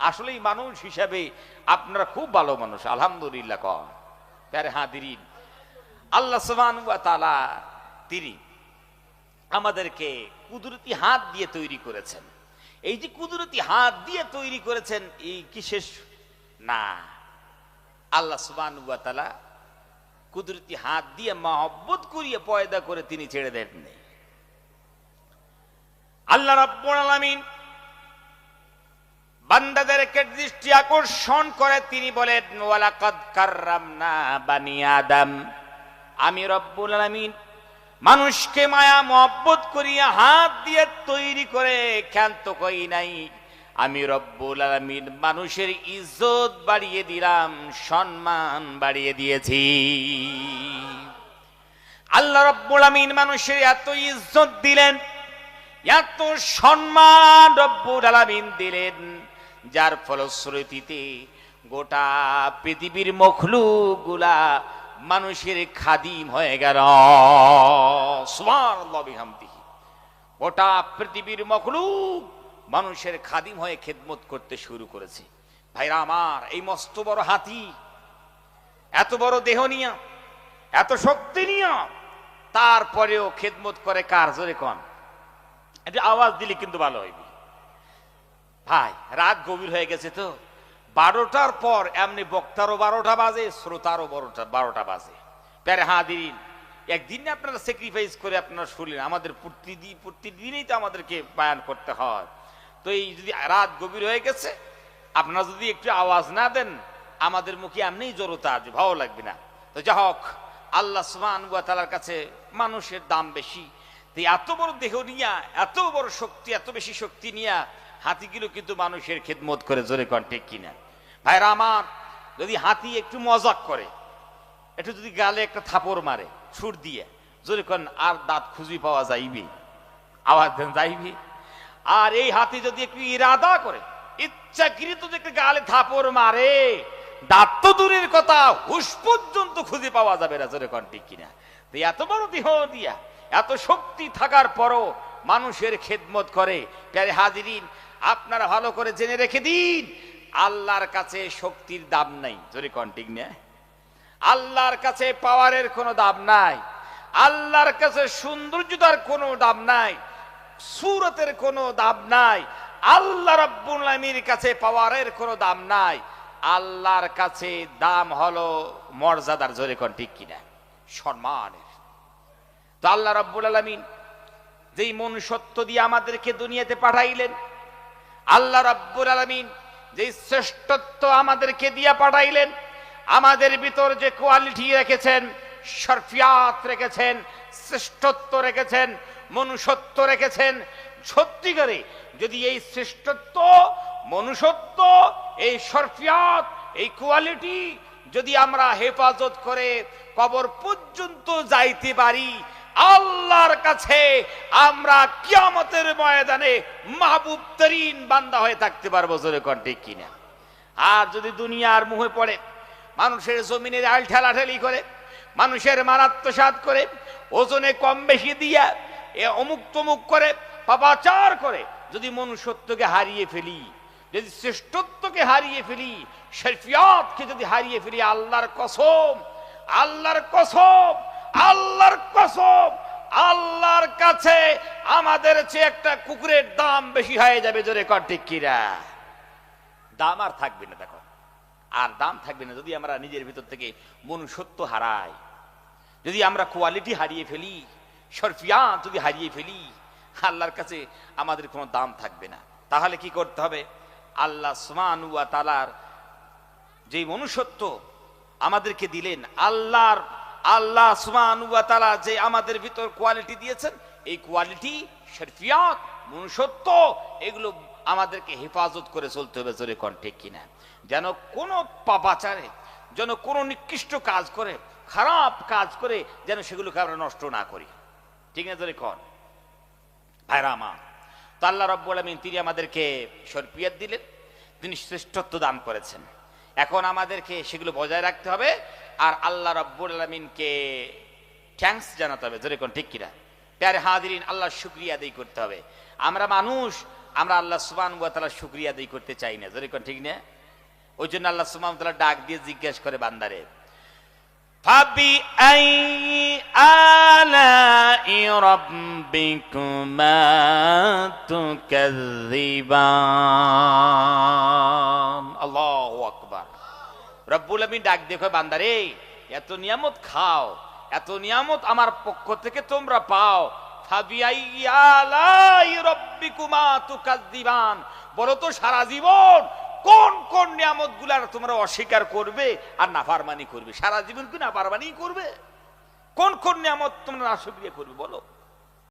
আসলেই মানুষ হিসাবে আপনারা খুব ভালো মানুষ, আলহামদুলিল্লাহ কন। প্যারে হাদিরিন আল্লাহ সুবহান ওয়া তিনি আমাদেরকে কুদরতি হাত দিয়ে তৈরি করেছেন। এই যে কুদরতি হাত দিয়ে তৈরি করেছেন, এই কি শেষ? না। আল্লাহ সুবহান ওয়া কুদরতি হাত দিয়ে মহব্বত করিয়ে পয়দা করে তিনি ছেড়ে দেননি। আল্লাহ রাব্বুল আলামিন বান্দাদেরকে দৃষ্টি আকর্ষণ করে তিনি বলেন, ওয়ালাকাদ কাররামনা বানি আদম। আমি রব্বুল আলামিন মানুষকে মায়া, মহব্বত করিয়া হাত দিয়ে তৈরি করে ক্ষান্ত কই নাই। আমি রব্বুল আলামিন মানুষের ইজ্জত বাড়িয়ে দিলাম, সম্মান বাড়িয়ে দিয়েছি। আল্লাহ রব্বুল আমিন মানুষের এত ইজ্জত দিলেন, এত সম্মান রব্বুল আলামিন দিলেন যার ফলশ্রুতিতে গোটা পৃথিবীর মখলুকগুলা মানুষের খাদিম হয়ে গেল। বিহামদিহি। গোটা পৃথিবীর মখলুক মানুষের খাদিম হয়ে খেদমত করতে শুরু করেছে। ভাইরা আমার, এই মস্ত বড় হাতি, এত বড় দেহ নিয়া, এত শক্তি নিয়া, তারপরেও খেদমত করে কার জোরে কন? আওয়াজ দিলে কিন্তু ভালো হইবে। ভাই, রাত গভীর হয়ে গেছে তো। বারোটার পর এমনি বক্তারও বারোটা বাজে, শ্রোতারও বারোটা বারোটা বাজে। প্যারে হাদিন একদিন আপনারা স্যাক্রিফাইস করে আপনারা শুনলেন, আমাদের প্রতিদিন প্রতিদিনই তো আমাদেরকে বায়ান করতে হয়। তো এই যদি রাত গভীর হয়ে গেছে, আপনারা যদি একটু আওয়াজ না দেন, আমাদের মুখে এমনিই জড়তা আসবে ভালো লাগবে না। তো যা হোক, আল্লাহ সুমান তালার কাছে মানুষের দাম বেশি। তো এত বড় দেহ নিয়া, এত বড় শক্তি, এত বেশি শক্তি নিয়া হাতিগুলো কিন্তু মানুষের খেদমত করে, জোরে কন, ঠিক কিনা? ভাইরা আমার, যদি হাতি একটু মজাক করে, একটু যদি গালে একটা থাপড় মারে ছুট দিয়ে, জোরে কন, আর দাঁত খুঁজি পাওয়া যাইবে? আওয়াজ দেন, যাইবে? আর এই হাতি যদি একটু ইরাদা করে, ইচ্ছাকৃত যদি একটু গালে থাপড় মারে, দাঁত তো দূরের কথা, হুশ পর্যন্ত খুঁজে পাওয়া যাবে না, জোরে কন, ঠিক কিনা? এত বড় দেহ দিয়া, এত শক্তি থাকার পরও মানুষের খেদমত করে। প্যারে হাজিরিন আপনারা ভালো করে জেনে রেখে দিন। আল্লাহর কাছে শক্তির দাম নাই। জোরে কন, ঠিক না? আল্লাহর কাছে পাওয়ারের কোনো দাম নাই। আল্লাহর কাছে সৌন্দর্যতার কোনো দাম নাই। সুরতের কোনো দাম নাই। আল্লাহ রাব্বুল কাছে পাওয়ারের কোনো দাম নাই। আল্লাহর কাছে দাম হলো মর্যাদার, জোরে কোন, ঠিক কিনা? সম্মানের। তো আল্লাহ রাব্বুল আলামিন যেই মনুষ্যত্ব দিয়ে আমাদেরকে দুনিয়াতে পাঠাইলেন আল্লাহ রাব্বুল আলামিন যেই শ্রেষ্ঠত্ব আমাদেরকে দিয়া পাঠাইলেন, আমাদের ভিতর যে কোয়ালিটি রেখেছেন সরফিয়াত রেখেছেন, শ্রেষ্ঠত্ব রেখেছেন, মনুষ্যত্ব রেখেছেন সত্যিকারে যদি এই শ্রেষ্ঠত্ব, মনুষ্যত্ব, এই সরফিয়াত এই কোয়ালিটি যদি আমরা হেফাজত করে কবর পর্যন্ত যাইতে পারি আল্লাহর কাছে আমরা কিয়ামতের ময়দানে মাহবুব তরিন বান্দা হয়ে থাকতে পারব, জোরে কন্টে কিনা? আর যদি দুনিয়ার মুহে পড়ে, মানুষের জমিনের আল ঠেলাঠেলি করে, মানুষের মারাত্মসাত করে, ওজনে কম বেশি দিয়া, এ অমুক তমুক করে, পাপাচার করে, যদি মনুষ্যত্বকে হারিয়ে ফেলি, যদি শ্রেষ্ঠত্বকে হারিয়ে ফেলি শরফিয়াতকে যদি হারিয়ে ফেলি, আল্লাহর কসম আল্লাহর কসম আল্লাহর কসম, আল্লাহর কাছে আমাদের চেয়ে একটা কুকুরের দাম বেশি হয়ে যাবে, জোরে কর কিরা? দাম আর থাকবে না, দেখো। আর দাম থাকবে না, যদি আমরা নিজের ভিতর থেকে মনুষ্যত্ব হারাই, যদি আমরা কোয়ালিটি হারিয়ে ফেলি সরফিয়াত যদি হারিয়ে ফেলি, আল্লাহর কাছে আমাদের কোনো দাম থাকবে না। তাহলে কি করতে হবে? আল্লাহ সুমানুয়া তালার যে মনুষ্যত্ব আমাদেরকে দিলেন, আল্লাহর আল্লাহ যে আমাদের ভিতর কোয়ালিটি দিয়েছেন, এই কোয়ালিটি শরফিয়াত মনুষ্যত্ব, এগুলো আমাদেরকে হেফাজত করে চলতে হবে, জোরে কন, ঠিক কিনা? যেন কোনো পাপাচারে, যেন কোনো নিকৃষ্ট কাজ করে, খারাপ কাজ করে, যেন সেগুলোকে আমরা নষ্ট না করি। ঠিক না, জোরে কন? ভাইরা আমার, তো আলমিন তিনি আমাদেরকে সরপিয়াত দিলেন, তিনি শ্রেষ্ঠত্ব দান করেছেন। এখন আমাদেরকে সেগুলো বজায় রাখতে হবে আর আল্লাহ রব্বুল আলমিনকে থ্যাঙ্কস জানাতে হবে। জোরে কোন ঠিক কিনা? প্যারে হাদিরিন আল্লাহ শুক্রিয়া আদায় করতে হবে। আমরা মানুষ, আমরা আল্লাহ সুবান তালা শুক্রিয়া আদায় করতে চাই না। যদি ঠিক না? ওই জন্য আল্লাহ সুবান তালা ডাক দিয়ে জিজ্ঞেস করে বান্দারে। ফাবি আই আলা রব্বিকুমা তুকাযিবান। আল্লাহু। রব্বুল আমি ডাক দেখো, বান্দারে, এত নিয়ামত খাও, এত নিয়ামত আমার পক্ষ থেকে তোমরা পাও। বলো তো, সারা কোন কোন তোমরা অস্বীকার করবে আর করবে? সারা জীবন কি নাফারমানি করবে? কোন কোন নিয়ামত তোমরা নাশুক্রিয়া করবে, বলো।